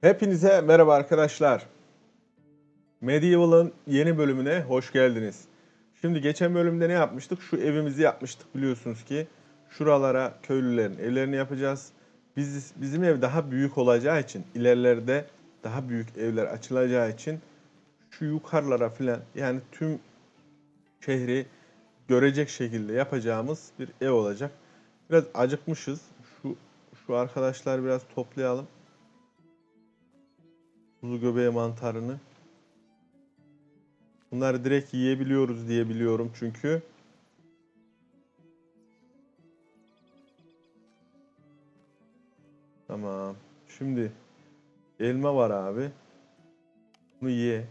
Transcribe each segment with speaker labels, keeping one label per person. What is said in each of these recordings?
Speaker 1: Hepinize merhaba arkadaşlar. Medieval'ın yeni bölümüne hoş geldiniz. Şimdi geçen bölümde ne yapmıştık? Şu evimizi yapmıştık biliyorsunuz ki. Şuralara köylülerin evlerini yapacağız. Biz, bizim ev daha büyük olacağı için, ilerlerde daha büyük evler açılacağı için şu yukarılara filan yani tüm şehri görecek şekilde yapacağımız bir ev olacak. Biraz acıkmışız. Şu şu arkadaşlar biraz toplayalım. Kuzu göbeği mantarını. Bunları direkt yiyebiliyoruz diye biliyorum çünkü. Tamam. Şimdi elma var abi. Bunu ye.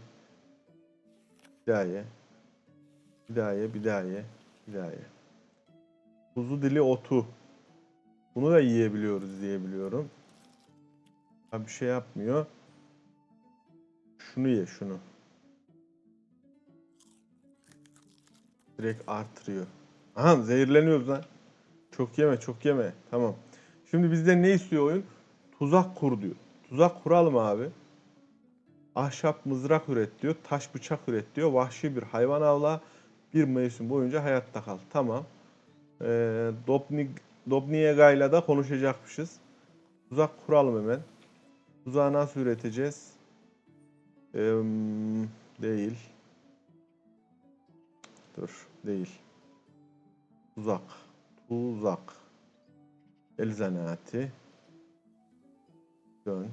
Speaker 1: Bir daha ye. Bir daha ye, bir daha ye, bir daha ye. Kuzu dili otu. Bunu da yiyebiliyoruz diye biliyorum. Ha bir şey yapmıyor. Şunu ye şunu. Direkt artırıyor. Aha zehirleniyoruz lan. Çok yeme çok yeme. Tamam. Şimdi bizden ne istiyor oyun? Tuzak kur diyor. Tuzak kuralım abi. Ahşap mızrak üret diyor. Taş bıçak üret diyor. Vahşi bir hayvan avla. Bir mevsim boyunca hayatta kal. Tamam. Ee, Dobni, Dobniega'yla da konuşacakmışız. Tuzak kuralım hemen. Tuzağı nasıl üreteceğiz? Ee, değil. Dur. Değil. Tuzak. Tuzak. El zanaati. Dön.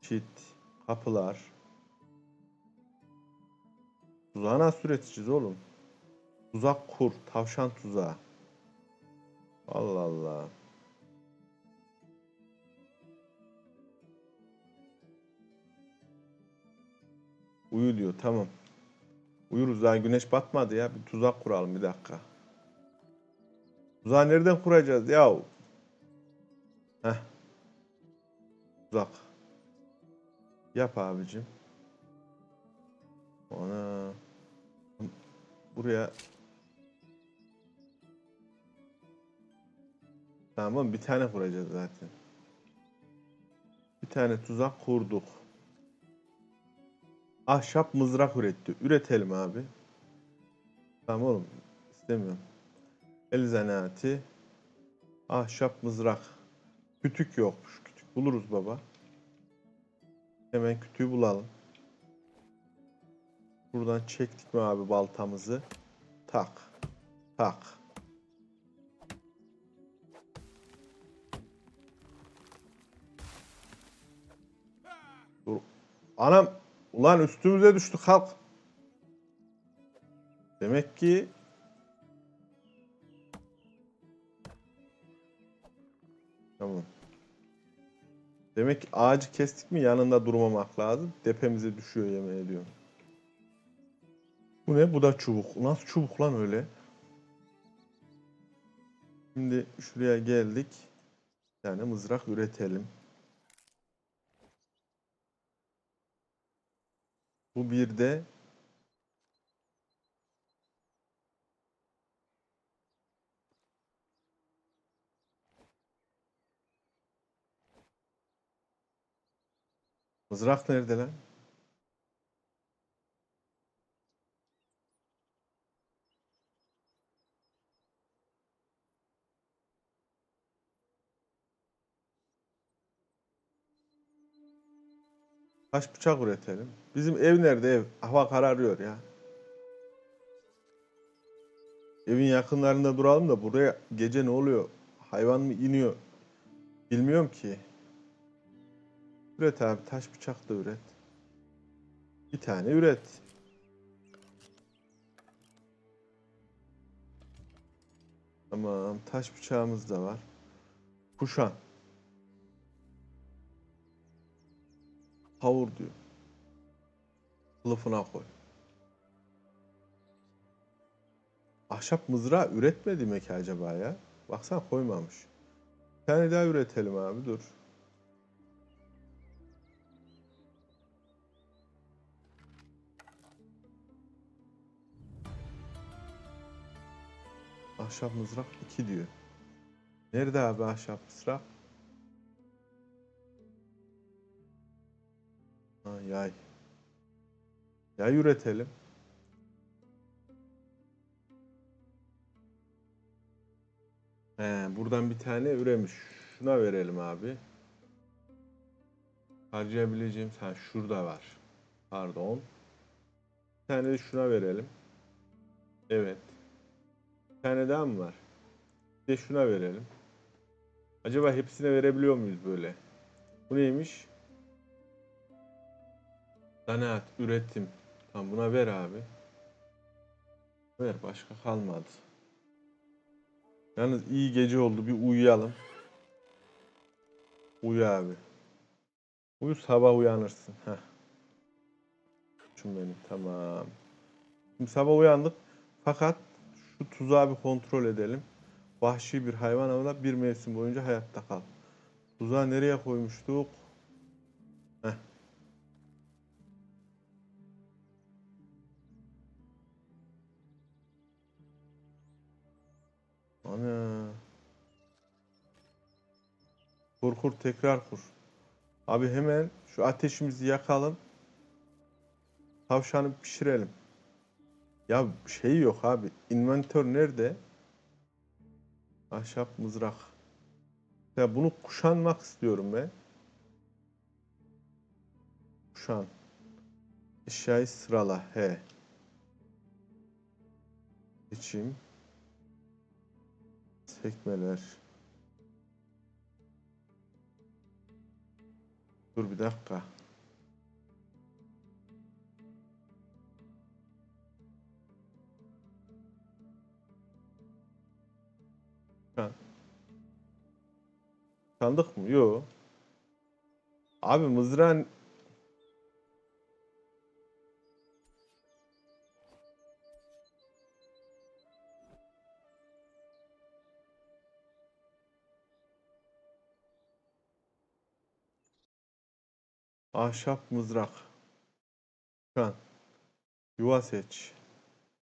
Speaker 1: Çit. Kapılar. Tuzağı nasıl üreteceğiz oğlum? Tuzak kur. Tavşan tuzağı. Allah Allah. Uyu diyor. Tamam. Uyuruz daha güneş batmadı ya. Bir tuzak kuralım bir dakika. Tuzağı nereden kuracağız ya? Heh. Tuzak. Yap abicim. Ona buraya Tamam bir tane kuracağız zaten. Bir tane tuzak kurduk. Ahşap mızrak üretti. Üretelim abi. Tamam oğlum. İstemiyorum. El zanaati. Ahşap mızrak. Kütük yokmuş. Kütük buluruz baba. Hemen kütüğü bulalım. Buradan çektik mi abi baltamızı? Tak. Tak. Dur. Anam ulan üstümüze düştü kalk. Demek ki Tamam. Demek ki ağacı kestik mi yanında durmamak lazım. Tepemize düşüyor yemin ediyorum. Bu ne? Bu da çubuk. Nasıl çubuk lan öyle? Şimdi şuraya geldik. Yani mızrak üretelim. Bu bir de Mızrak nerede lan? Taş bıçak üretelim. Bizim ev nerede ev? Hava kararıyor ya. Evin yakınlarında duralım da buraya gece ne oluyor? Hayvan mı iniyor? Bilmiyorum ki. Üret abi taş bıçak da üret. Bir tane üret. Tamam taş bıçağımız da var. Kuşan. Kavur diyor. Kılıfına koy. Ahşap mızrağı üretmedi mi ki acaba ya? Baksana koymamış. Bir tane daha üretelim abi dur. Ahşap mızrak 2 diyor. Nerede abi ahşap mızrak? Ha, yay. Yay üretelim. He, buradan bir tane üremiş. Şuna verelim abi. Harcayabileceğim ha şurada var. Pardon. Bir tane de şuna verelim. Evet. Bir tane daha mı var? Bir de şuna verelim. Acaba hepsine verebiliyor muyuz böyle? Bu neymiş? Zanaat, üretim. Tamam buna ver abi. Ver başka kalmadı. Yalnız iyi gece oldu bir uyuyalım. Uyu abi. Uyu sabah uyanırsın. Heh. Şun benim tamam. Şimdi sabah uyandık. Fakat şu tuzağı bir kontrol edelim. Vahşi bir hayvan avla bir mevsim boyunca hayatta kal. Tuzağı nereye koymuştuk? Heh. Ana. Kur kur tekrar kur. Abi hemen şu ateşimizi yakalım. Tavşanı pişirelim. Ya şey yok abi. Inventör nerede? Ahşap mızrak. Ya bunu kuşanmak istiyorum ben. Kuşan. Eşyayı sırala. He. Seçim. Sekmeler. Dur bir dakika. Ha. Sandık mı? Yo. Abi mızrağın ahşap mızrak. Şu an. Yuva seç.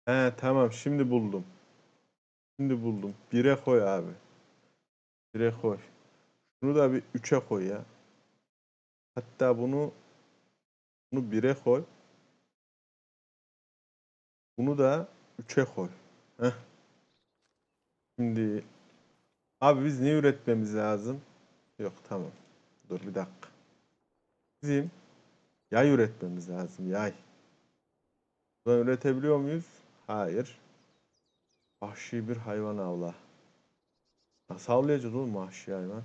Speaker 1: He tamam şimdi buldum. Şimdi buldum. Bire koy abi. Bire koy. Şunu da bir üçe koy ya. Hatta bunu bunu bire koy. Bunu da üçe koy. Heh. Şimdi abi biz ne üretmemiz lazım? Yok tamam. Dur bir dakika. Bizim yay üretmemiz lazım. Yay. Buradan üretebiliyor muyuz? Hayır. Vahşi bir hayvan avla. Nasıl avlayacağız oğlum vahşi hayvan?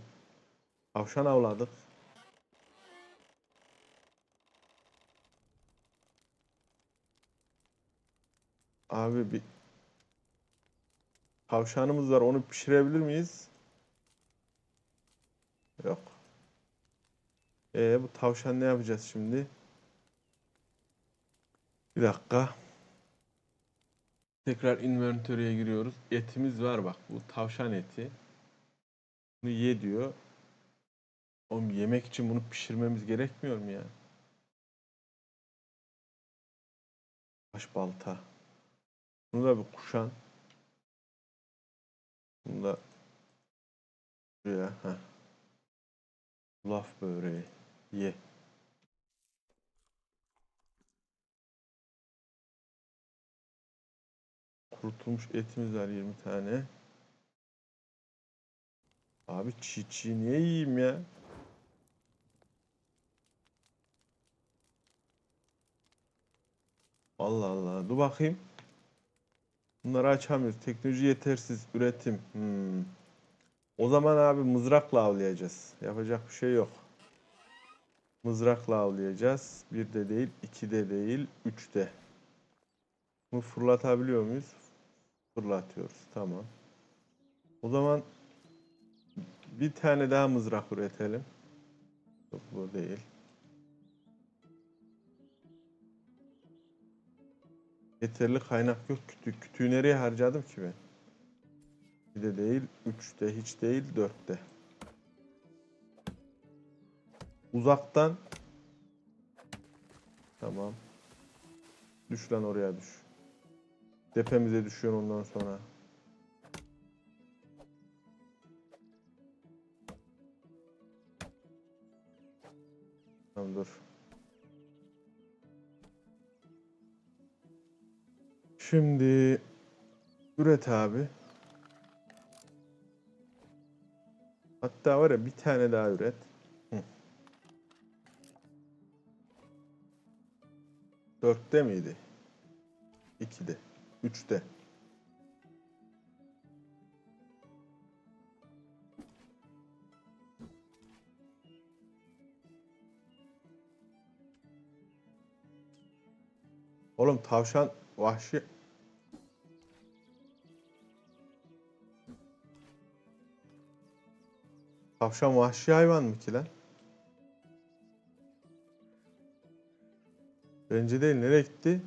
Speaker 1: Tavşan avladık. Abi bir tavşanımız var. Onu pişirebilir miyiz? Yok. Ee, bu tavşan ne yapacağız şimdi? Bir dakika. Tekrar inventörüye giriyoruz. Etimiz var bak. Bu tavşan eti. Bunu ye diyor. Oğlum yemek için bunu pişirmemiz gerekmiyor mu ya? Baş balta. Bunu da bir kuşan. Bunu da buraya. Heh. Laf böreği. Ye. Kurutulmuş etimiz var 20 tane. Abi çiğ niye yiyeyim ya? Allah Allah. Dur bakayım. Bunları açamıyoruz. Teknoloji yetersiz. Üretim. Hmm. O zaman abi mızrakla avlayacağız. Yapacak bir şey yok. Mızrakla avlayacağız. Bir de değil, iki de değil, üç de. Bunu fırlatabiliyor muyuz? Fırlatıyoruz. Tamam. O zaman bir tane daha mızrak üretelim. Yok bu değil. Yeterli kaynak yok. Kütüğü, kütüğü nereye harcadım ki ben? Bir de değil, üçte, hiç değil, dörtte. Uzaktan. Tamam. Düş lan oraya düş. Depemize düşüyor ondan sonra. Tamam dur. Şimdi üret abi. Hatta var ya bir tane daha üret. Dörtte miydi? İkide. Üçte. Oğlum tavşan vahşi. Tavşan vahşi hayvan mı ki lan? Bence değil. Nereye gitti?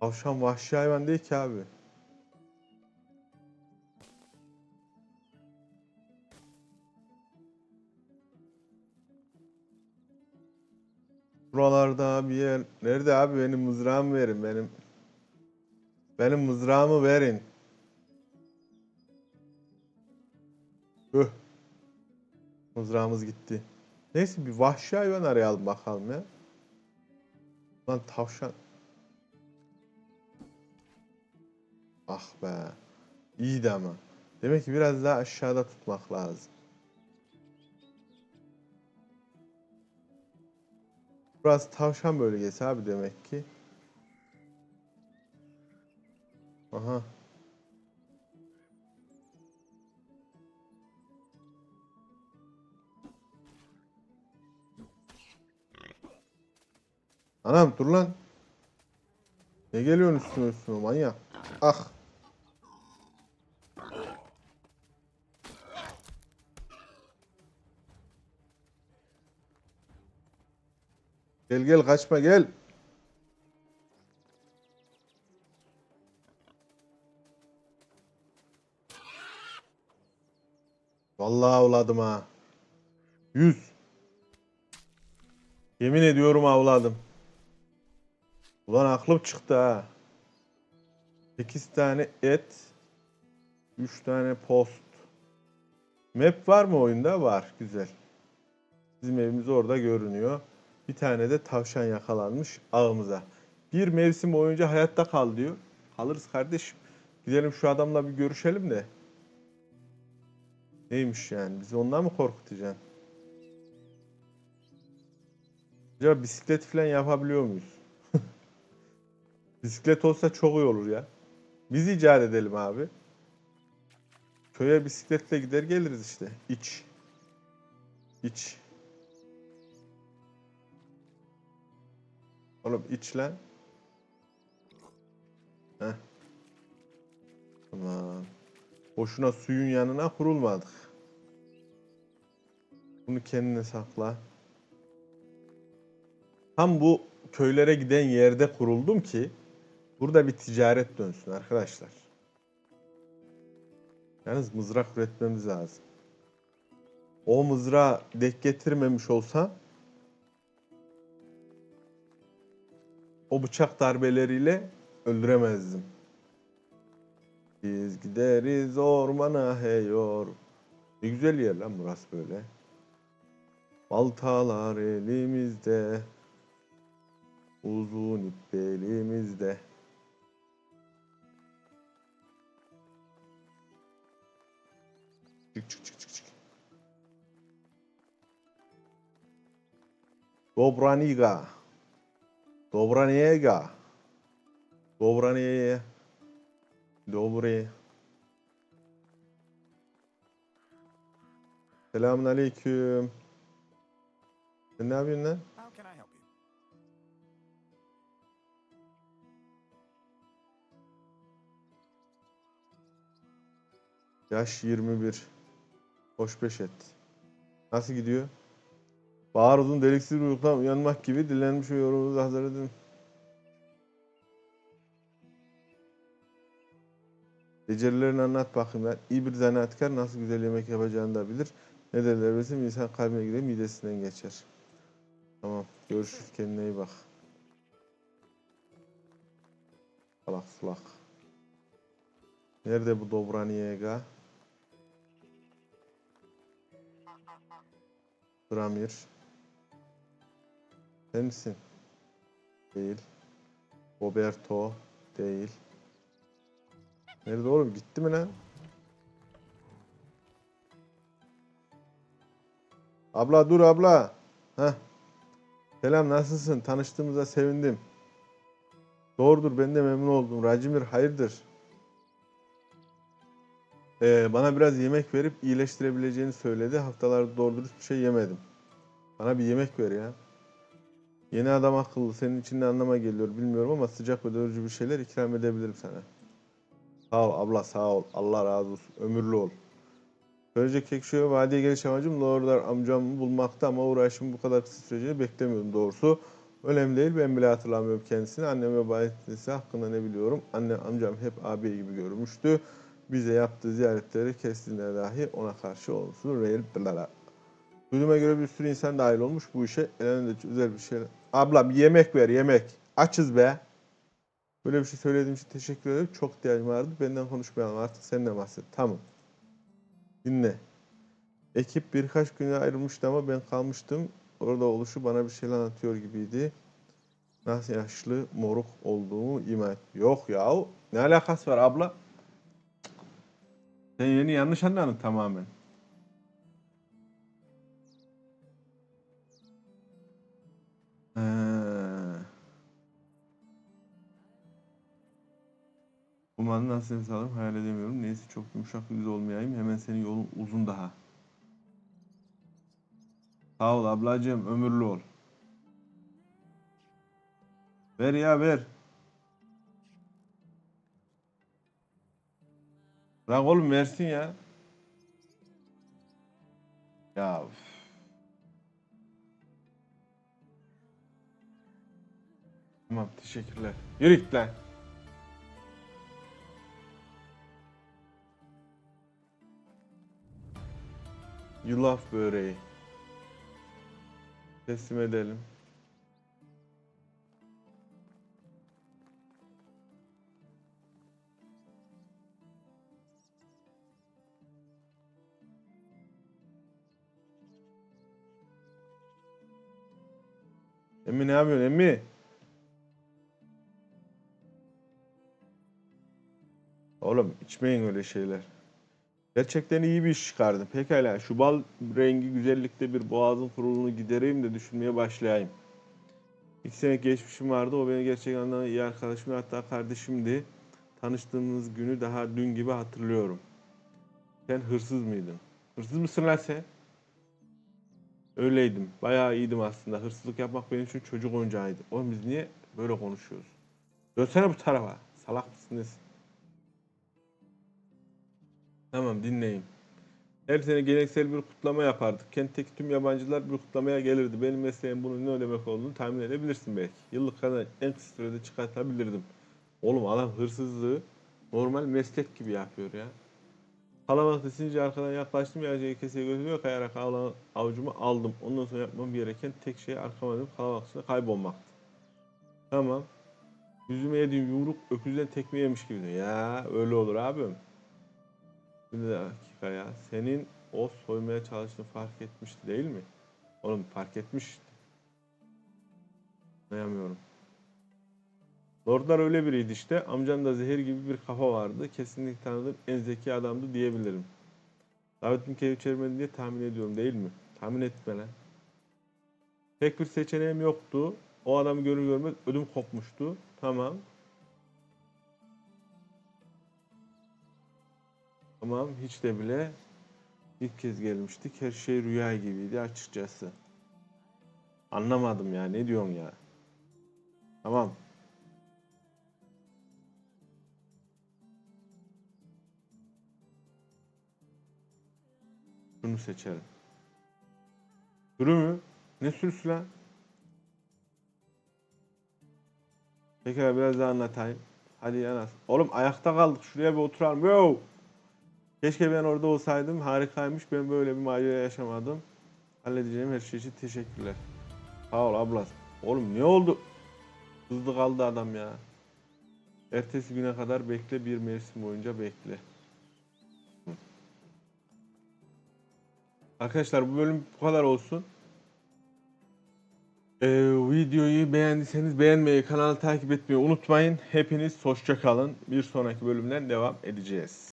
Speaker 1: Tavşan vahşi hayvan değil ki abi. Buralarda bir yer. Nerede abi benim mızrağımı verin benim. Benim mızrağımı verin. Öh. Mızrağımız gitti. Neyse bir vahşi hayvan arayalım bakalım ya. Lan tavşan. Ah be. İyiydi ama. Demek ki biraz daha aşağıda tutmak lazım. Burası tavşan bölgesi abi demek ki. Aha. Anam dur lan. Ne geliyorsun üstüme üstüme manyak. Ah. Gel gel kaçma gel. Vallahi avladım ha. Yüz. Yemin ediyorum avladım. Ulan aklım çıktı ha. 8 tane et. 3 tane post. Map var mı oyunda? Var. Güzel. Bizim evimiz orada görünüyor. Bir tane de tavşan yakalanmış ağımıza. Bir mevsim boyunca hayatta kal diyor. Kalırız kardeşim. Gidelim şu adamla bir görüşelim de. Neymiş yani? Bizi ondan mı korkutacaksın? Acaba bisiklet falan yapabiliyor muyuz? Bisiklet olsa çok iyi olur ya. Biz icat edelim abi. Köye bisikletle gider geliriz işte. İç. İç. Oğlum iç lan. Heh. Tamam. Boşuna suyun yanına kurulmadık. Bunu kendine sakla. Tam bu köylere giden yerde kuruldum ki burada bir ticaret dönsün arkadaşlar. Yalnız mızrak üretmemiz lazım. O mızrağı denk getirmemiş olsa o bıçak darbeleriyle öldüremezdim. Biz gideriz ormana heyor. Ne güzel yer lan burası böyle. Baltalar elimizde. Uzun ip elimizde. Çık çık çık çık çık. Dobraniga. Dobraniega. Dobraniye. Dobre. Selamun aleyküm. Sen ne yapıyorsun lan? Yaş 21. Hoş beş et. Nasıl gidiyor? Bahar uzun deliksiz bir uykudan uyanmak gibi dinlenmiş ve yorumunuzu hazır edin. Becerilerini anlat bakayım ben. İyi bir zanaatkar nasıl güzel yemek yapacağını da bilir. Ne derler bilsin insan kalbine girer midesinden geçer. Tamam. Görüşürüz. Kendine iyi bak. Salak sulak. Nerede bu Dobraniyega? Dramir. Sen misin? Değil. Roberto değil. Nerede oğlum? Gitti mi lan? Abla dur abla. Heh. Selam nasılsın? Tanıştığımıza sevindim. Doğrudur ben de memnun oldum. Racimir hayırdır? Ee, bana biraz yemek verip iyileştirebileceğini söyledi. Haftalarda doğru dürüst bir şey yemedim. Bana bir yemek ver ya. Yeni adam akıllı. Senin için ne anlama geliyor bilmiyorum ama sıcak ve doyurucu bir şeyler ikram edebilirim sana. Sağ ol abla sağ ol. Allah razı olsun. Ömürlü ol. Böylece Kekşo'ya vadiye geliş amacım Lordar amcamı bulmakta ama uğraşımı bu kadar kısa süreceğini beklemiyordum doğrusu. Önemli değil ben bile hatırlamıyorum kendisini. Annem ve babaannesi hakkında ne biliyorum. Annem amcam hep abi gibi görmüştü. Bize yaptığı ziyaretleri kestiğinde dahi ona karşı olumsuz renklerle. Duyduğuma göre bir sürü insan dahil olmuş bu işe. Elinde özel bir şey. Abla bir yemek ver yemek. Açız be. Böyle bir şey söylediğim için teşekkür ederim. Çok ihtiyacım vardı. Benden konuşmayalım artık. Sen de bahset. Tamam. Dinle. Ekip birkaç güne ayrılmıştı ama ben kalmıştım. Orada oluşu bana bir şeyler anlatıyor gibiydi. Nasıl yaşlı moruk olduğumu ima et. Yok yahu. Ne alakası var abla? Sen yeni yanlış anladın tamamen. Ee, Umarım nasıl sağlarım hayal edemiyorum. Neyse çok yumuşak yüz olmayayım. Hemen senin yolun uzun daha. Sağ ol ablacığım. Ömürlü ol. Ver ya ver. Bırak oğlum versin ya. Ya üf. Tamam teşekkürler. Yürü git lan. Yulaf böreği. Teslim edelim. Emmi ne yapıyorsun Emmi? Oğlum içmeyin öyle şeyler. Gerçekten iyi bir iş çıkardın. Pekala şu bal rengi güzellikte bir boğazın kuruluğunu gidereyim de düşünmeye başlayayım. İki sene geçmişim vardı. O benim gerçek anlamda iyi arkadaşım hatta kardeşimdi. Tanıştığımız günü daha dün gibi hatırlıyorum. Sen hırsız mıydın? Hırsız mısın lan sen? Öyleydim. Bayağı iyiydim aslında. Hırsızlık yapmak benim için çocuk oyuncağıydı. Oğlum biz niye böyle konuşuyoruz? Dönsene bu tarafa. Salak mısın nesin? Tamam dinleyin. Her sene geleneksel bir kutlama yapardık. Kentteki tüm yabancılar bir kutlamaya gelirdi. Benim mesleğim bunun ne demek olduğunu tahmin edebilirsin belki. Yıllık kadar en kısa sürede çıkartabilirdim. Oğlum adam hırsızlığı normal meslek gibi yapıyor ya. Kalabalık desince arkadan yaklaştım yarıcıyı keseye götürüyor kayarak alan avucumu aldım. Ondan sonra yapmam gereken tek şey arkama dönüp kalabalık içinde kaybolmaktı. Tamam. Yüzüme yediğim yumruk öküzden tekme yemiş gibi. Ya öyle olur abim. Bir dakika ya. Senin o soymaya çalıştığını fark etmişti değil mi? Oğlum fark etmiş. Anlayamıyorum. Lordlar öyle biriydi işte. Amcam da zehir gibi bir kafa vardı. Kesinlikle tanıdığım en zeki adamdı diyebilirim. Davetimi keyif çevirmedi diye tahmin ediyorum değil mi? Tahmin etme lan. Tek bir seçeneğim yoktu. O adamı görür görmez ödüm kopmuştu. Tamam. Tamam hiç de bile ilk kez gelmiştik. Her şey rüya gibiydi açıkçası. Anlamadım ya ne diyorsun ya. Tamam. Şunu seçelim. Sürü mü? Ne sürüsü lan? Pekala biraz daha anlatayım. Hadi yanas. Oğlum ayakta kaldık. Şuraya bir oturalım. Yo! Keşke ben orada olsaydım. Harikaymış. Ben böyle bir macera yaşamadım. Halledeceğim her şey için teşekkürler. Sağ ol abla. Oğlum ne oldu? Hızlı kaldı adam ya. Ertesi güne kadar bekle. Bir mevsim boyunca bekle. Arkadaşlar bu bölüm bu kadar olsun. Ee, videoyu beğendiyseniz beğenmeyi, kanalı takip etmeyi unutmayın. Hepiniz hoşça kalın. Bir sonraki bölümden devam edeceğiz.